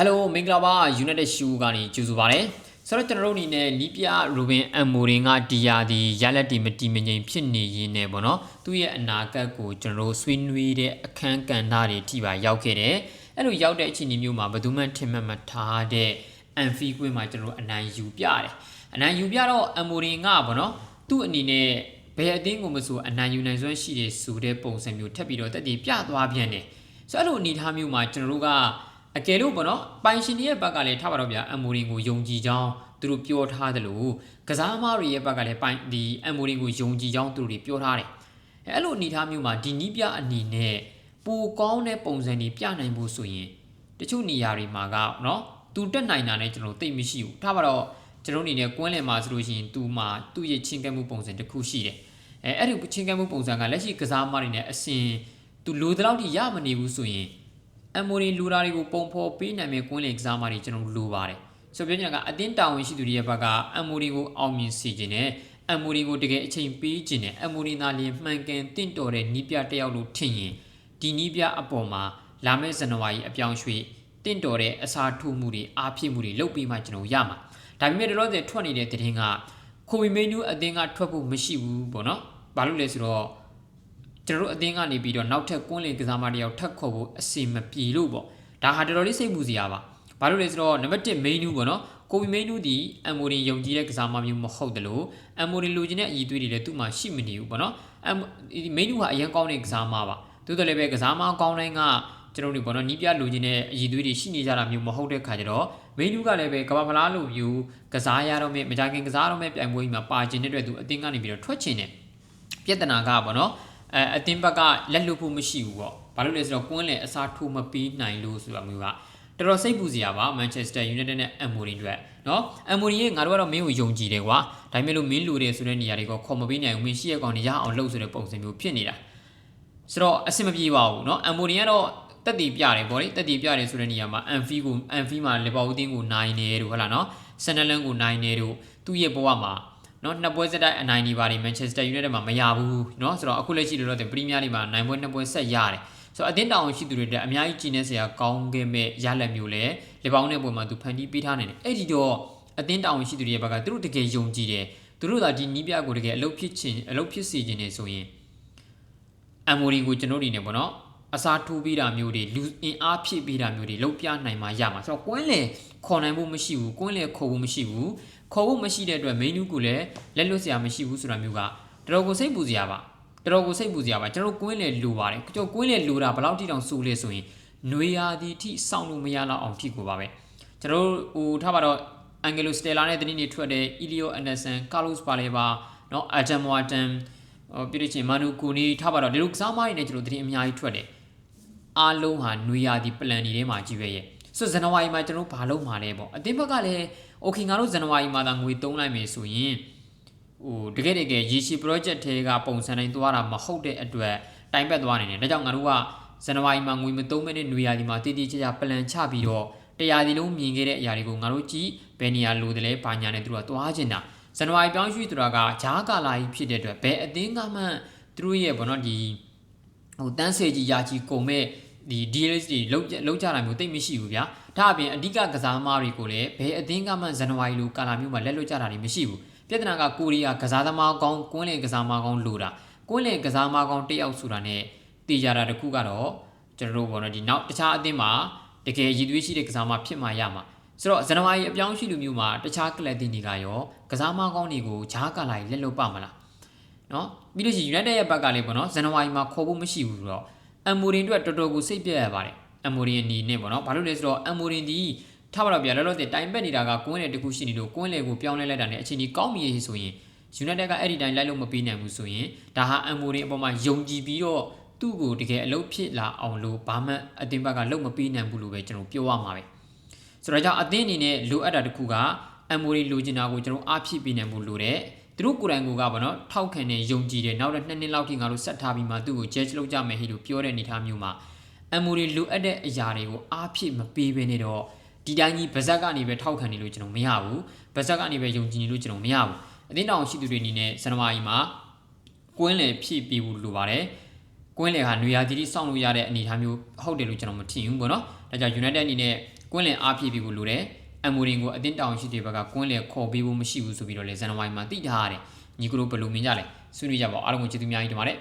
Hello မင်္ဂလာပါ United Shoe ကနေကြိုဆိုပါရစေဆိုတော့ကျွန်တော်တို့အနေနဲ့လီပြရူဘင်အမ်မိုရင်ကဒီယာဒီရလက်တီမတီမငိမ်ဖြစ်နေရင်းနဲ့ပေါ့နော်သူ့ရဲ့အနာဂတ်ကိုကျွန်တော်တို့ဆွေးနွေးတဲ့အခန်းကဏ္ဍတွေထိပါရောက်ခဲ့တယ်အဲ့လိုရောက်တဲ့အခြေအနေမျိုးမှာဘယ်သူမှထင်မှတ်မထားတဲ့အန်ဖီကွင်းမှာကျွန်တော်တို့အနိုင်ယူပြတယ်အနိုင်ယူပြတော့အမ်မိုရင်ကပေါ့နော်သူ့အနေနဲ့ဘယ်အသင်းကိုမဆိုအနိုင်ယူနိုင်စွမ်းရှိတယ်ဆိုတဲ့ပုံစံမျိုးထပ်ပြီးတော့တက်တည်ပြသွားပြန်တယ်ဆိုတော့အဲ့လိုအနေအထားမျိုးမှာကျွန်တော်တို့က အကယ်လို့ပေါ့နော်ပိုင်ရှင်တွေရဲ့ဘက်ကလည်းထားပါတော့ဗျာအမ်မိုရင်ကိုယုံကြည်ကြောင်းသူတို့ပြောထားတယ်လို့ကစားသမားတွေရဲ့ဘက်ကလည်းပိုင်ဒီအမ်မိုရင်ကိုယုံကြည်ကြောင်းသူတို့တွေပြောထားတယ်အဲအဲ့လိုအနေအထားမျိုးမှာဒီနီးပြအနေနဲ့ပိုကောင်းတဲ့ပုံစံတွေပြနိုင်ဖို့ဆိုရင်တချို့နေရာတွေမှာကနော်သူတက်နိုင်တာနဲ့ကျွန်တော်သိမရှိဘူးထားပါတော့ကျွန်တော်အနေနဲ့ကွင်းလယ်မှာဆိုလို့ရှိရင်သူမှာသူ့ရဲ့ချင်းကပ်မှုပုံစံတစ်ခုရှိတယ်အဲအဲ့ဒီချင်းကပ်မှုပုံစံကလက်ရှိကစားသမားတွေနဲ့အစဉ်သူလိုတဲ့လောက်ထိရမနေဘူးဆိုရင် အမိုရီလူရာတွေကိုပုံဖော်ပေးနိုင်မဲ့ကွင်းလင်ကစားမတွေကျွန်တော်လိုပါတယ်ဆိုပြောချင်တာကအတင်းတာဝန်ရှိသူတွေရဲ့ဘက်ကအမိုရီကိုအောင်မြင်စေခြင်းနဲ့အမိုရီကိုတကယ်အချိန်ပေးခြင်းနဲ့အမိုရီသားလျင်မှန်ကန်တင့်တော်တဲ့နီးပြတစ်ယောက်လို့ထင်ရင်ဒီနီးပြအပေါ်မှာလာမယ့်ဇန်နဝါရီအပြောင်းရွှေ့တင့်တော်တဲ့အစားထိုးမှုတွေအားဖြစ်မှုတွေလုပ်ပြီးမှကျွန်တော်ရမှာဒါပေမဲ့တော့ထွက်နေတဲ့တဲ့င်းကခိုမီမင်းနူးအတင်းကထွက်ဖို့မရှိဘူးပေါ့နော်ဘာလို့လဲဆိုတော့ ကျွန်တော်တို့အသင်းကနေပြီးတော့နောက်ထပ်ကွန်းလင်ကစားမတယောက်ထပ်ခေါ်ဖို့အစီမပြေလို့ပေါ့ဒါဟာတော်တော်လေးစိတ်ပူစရာပါဘာလို့လဲဆိုတော့နံပါတ်1 main နူးပေါ့နော်ကိုဗီ main နူးဒီအမ်မိုရီယုံကြည်တဲ့ကစားမမျိုးမဟုတ်တယ်လို့အမ်မိုရီလိုချင်တဲ့အည်သွေးတွေလည်းသူ့မှာရှိမနေဘူးပေါ့နော်အမ်ဒီ main နူးဟာအရင်ကောင်းတဲ့ကစားမပါသို့တော်လည်းပဲကစားမကောင်းတိုင်းကကျွန်တော်တို့ပေါ့နော်နီးပြလိုချင်တဲ့အည်သွေးတွေရှိနေကြတာမျိုးမဟုတ်တဲ့ခါကျတော့ main နူးကလည်းပဲကဘာဖလားလိုမျိုးကစားရတော့မဲ့မကြခင်ကစားတော့မဲ့ပြိုင်ပွဲကြီးမှာပါကျင်တဲ့အတွက်သူအသင်းကနေပြီးတော့ထွက်ချင်တယ်ပြဿနာကပေါ့နော် အဲအတင်းဘက်ကလက်လွတ်ဖို့မရှိဘူးပေါ့ဘာလို့လဲဆိုတော့ကွင်းလယ်အစားထိုးမပေးနိုင်လို့ဆိုတာမျိုးကတော်တော်စိတ်ပူစရာပါမန်ချက်စတာယူနိုက်တက်နဲ့အမ်မိုရီတွေနော်အမ်မိုရီရဲ့ငါတို့ကတော့မင်းကိုယုံကြည်တယ်ကွာဒါပေမဲ့လို့မင်းလူတယ်ဆိုတဲ့နေရာတွေကခေါ်မပေးနိုင်ဘူးမင်းရှိရကောင်နေရအောင်လုပ်ဆိုတဲ့ပုံစံမျိုးဖြစ်နေတာဆိုတော့အဆင်မပြေပါဘူးနော်အမ်မိုရီကတော့တက်တီပြတယ်ဗောလေတက်တီပြတယ်ဆိုတဲ့နေရာမှာအန်ဖီကိုအန်ဖီမှာလီဗာပူးတင်းကိုနိုင်နေတို့ဟုတ်လားနော်ဆန်နလန်ကိုနိုင်နေတို့သူ့ရဲ့ဘဝမှာ နော်နှစ်ပွဲဆက်တိုက်အနိုင်နေပါတယ်မန်ချက်စတာယူနိုက်တက်မှာမရဘူးနော်ဆိုတော့အခုလက်ရှိလိုတော့ပရီးမီးယားလိမှာနိုင်ပွဲနှစ်ပွဲဆက်ရတယ်ဆိုတော့အတင်းတောင်ရှိသူတွေတက်အများကြီးကြည်နေစရာကောင်းခဲ့မဲ့ရလက်မျိုးလဲလေပေါင်းတဲ့ပုံမှာသူဖန်တီးပေးထားနိုင်တယ်အဲ့ဒီတော့အတင်းတောင်ရှိသူတွေရဲ့ဘက်ကသူတို့တကယ်ယုံကြည်တယ်သူတို့သာဒီနီးပြကိုတကယ်အလုပ်ဖြစ်ခြင်းအလုပ်ဖြစ်စေခြင်းနေဆိုရင်အမ်မိုရီကိုကျွန်တော်တို့နေပေါ့နော်အစားထိုးပေးတာမျိုးတွေလူအင်အားဖြည့်ပေးတာမျိုးတွေလုပ်ပြနိုင်မှာရမှာဆိုတော့ကွင်းလေခေါ်နိုင်ဖို့မရှိဘူးကွင်းလေခေါ်ဖို့မရှိဘူး ခေါ်ဖို့မရှိတဲ့အတွက် main new ကိုလည်းလက်လွတ်စရာမရှိဘူးဆိုတာမျိုးကတော်တော်ကိုစိတ်ပူစရာပါတော်တော်ကိုစိတ်ပူစရာပါကျွန်တော်ကွင်းလေလိုပါတယ်ကျွန်တော်ကွင်းလေလိုတာဘယ်လောက်ထိတောင်ဆိုးလဲဆိုရင်နွေရာသီထိစောင့်လို့မရတော့အောင်ထိကိုပါပဲကျွန်တော်ဟိုထားပါတော့အန်ဂယ်လိုစတယ်လာနဲ့တင်းနေထွက်တယ်အီလီယိုအန်ဒါဆန်ကာလို့စ်ပါလေပါနော်အဒမ်ဝါတန်ပြည်ချင်းမနူကူနီထားပါတော့ဒီလိုကစားမရည်နဲ့ကျွန်တော်တင်းအများကြီးထွက်တယ်အားလုံးဟာနွေရာသီပလန်တွေထဲမှာကြီးပဲရဲ့ ဆိုဇန်နဝါရီမှာကျွန်တော်ဘာလုပ်မှာလဲပေါ့အတင်းဘက်ကလည်း okay ငါတို့ဇန်နဝါရီမှာသာငွေသုံးလိုက်မယ်ဆိုရင်ဟိုတကယ်တကယ်ရေရှည် project တွေကပုံစံတိုင်းသွားတာမဟုတ်တဲ့အတွက်တိုင်ပတ်သွားနေတယ်ဒါကြောင့်ငါတို့ကဇန်နဝါရီမှာငွေမသုံးမဲ့တဲ့နေရာဒီမှာတည်တည်ချာချာ plan ချပြီးတော့တရားဒီလုံးမြင်ခဲ့တဲ့အရာတွေကိုငါတို့ကြည့်ဘယ်နေရာလိုတယ်လဲဘာညာနဲ့သူတို့ကသွားချင်တာဇန်နဝါရီပြောင်းရွှေ့ဆိုတာကဂျားကာလာကြီးဖြစ်တဲ့အတွက်ဘယ်အသင်းကမှသူတို့ရဲ့ဘောနော်ဒီဟိုတန်းစေကြီးယာကြီးကုန်မဲ့ ဒီ DLS တွေလောက်လောက်ကြတာမျိုးတိတ်မရှိဘူးဗျာဒါအပြင်အဓိကကစားသမားတွေကိုလည်းဘယ်အသင်းကမှဇန်နဝါရီလိုကာလာမျိုးမှာလက်လွတ်ကြတာတွေမရှိဘူးပြဿနာကကိုရီးယားကစားသမားကောင်းကွင်းလင်ကစားသမားကောင်းလိုတာကွင်းလင်ကစားသမားကောင်းတစ်ယောက်ဆိုတာ ਨੇ တည်ကြတာတခုကတော့ကျွန်တော်တို့ဘောနော်ဒီနောက်တခြားအသင်းမှာတကယ်ရည်သွေးရှိတဲ့ကစားသမားဖြစ်မှရမှာဆိုတော့ဇန်နဝါရီအပြောင်းရှိလူမျိုးမှာတခြားကလပ်တင်တွေကရောကစားမကောင်းတွေကိုဂျားကာလာကြီးလက်လွတ်ပါမလားနော်ပြီးလို့ရှိရင် United ရဲ့ဘက်ကလည်းပေါ့နော်ဇန်နဝါရီမှာခေါ်ဖို့မရှိဘူးဆိုတော့ အမ်မိုရင်တို့တော်တော်ကိုစိတ်ပြက်ရပါတယ်အမ်မိုရင်အနေနဲ့ပေါ့နော်ဘာလို့လဲဆိုတော့အမ်မိုရင်ဒီထားပါတော့ဗျာလောလောဆယ်တိုင်ပက်နေတာကကွင်းလေတခုရှိနေလို့ကွင်းလေကိုပြောင်းလဲလိုက်တာနဲ့အချိန်ကြီးကောင်းပြီဆိုရင် United ကအဲ့ဒီတိုင်းလိုက်လို့မပေးနိုင်ဘူးဆိုရင်ဒါဟာအမ်မိုရင်အပေါ်မှာယုံကြည်ပြီးတော့သူ့ကိုတကယ်အလုပ်ဖြစ်လာအောင်လို့ဘာမှအတင်းဘက်ကလုပ်မပေးနိုင်ဘူးလို့ပဲကျွန်တော်ပြောရမှာပဲဆိုတော့ကြောင့်အသင်းအနေနဲ့လိုအပ်တာတခုကအမ်မိုရီလိုချင်တာကိုကျွန်တော်အားဖြည့်ပေးနိုင်ဖို့လိုတယ် သူတို့ကိုယ်တိုင်ကပေါ့နော်ထောက်ခံနေယုံကြည်တယ်နောက်တဲ့နှစ်နှစ်လောက်ထိငါတို့ဆက်ထားပြီးမှသူ့ကို judge လုပ်ကြမယ်ဟိလို့ပြောတဲ့အနေအထားမျိုးမှာအမ်မိုရီလိုအပ်တဲ့အရာတွေကိုအားဖြည့်မပေးဘဲနဲ့တော့ဒီတိုင်းကြီးဗဇက်ကနေပဲထောက်ခံနေလို့ကျွန်တော်မရဘူးဗဇက်ကနေပဲယုံကြည်နေလို့ကျွန်တော်မရဘူးအသင်းတောင်ရှိသူတွေအနေနဲ့ဇန်နဝါရီမှာကွင်းလယ်ဖြည့်ပေးဖို့လိုပါတယ်ကွင်းလယ်ဟာနွေရာသီတိစောင့်လို့ရတဲ့အနေအထားမျိုးဟုတ်တယ်လို့ကျွန်တော်မထင်ဘူးပေါ့နော်ဒါကြောင့် United အနေနဲ့ကွင်းလင်အားဖြည့်ပြီးကိုလိုတယ် အမိုရင်ကိုအတင်းတောင်ရှိတဲ့ဘက်ကကွင်းလင်ခေါ်ပေးဖို့မရှိဘူးဆိုပြီးတော့လေဇန်နဝါရီမှာတိထားရတယ်ညီကတို့ဘယ်လိုမြင်ကြလဲဆွေးနွေးကြပါဦးအားလုံးကိုကျေးဇူးအများကြီးတင်ပါတယ်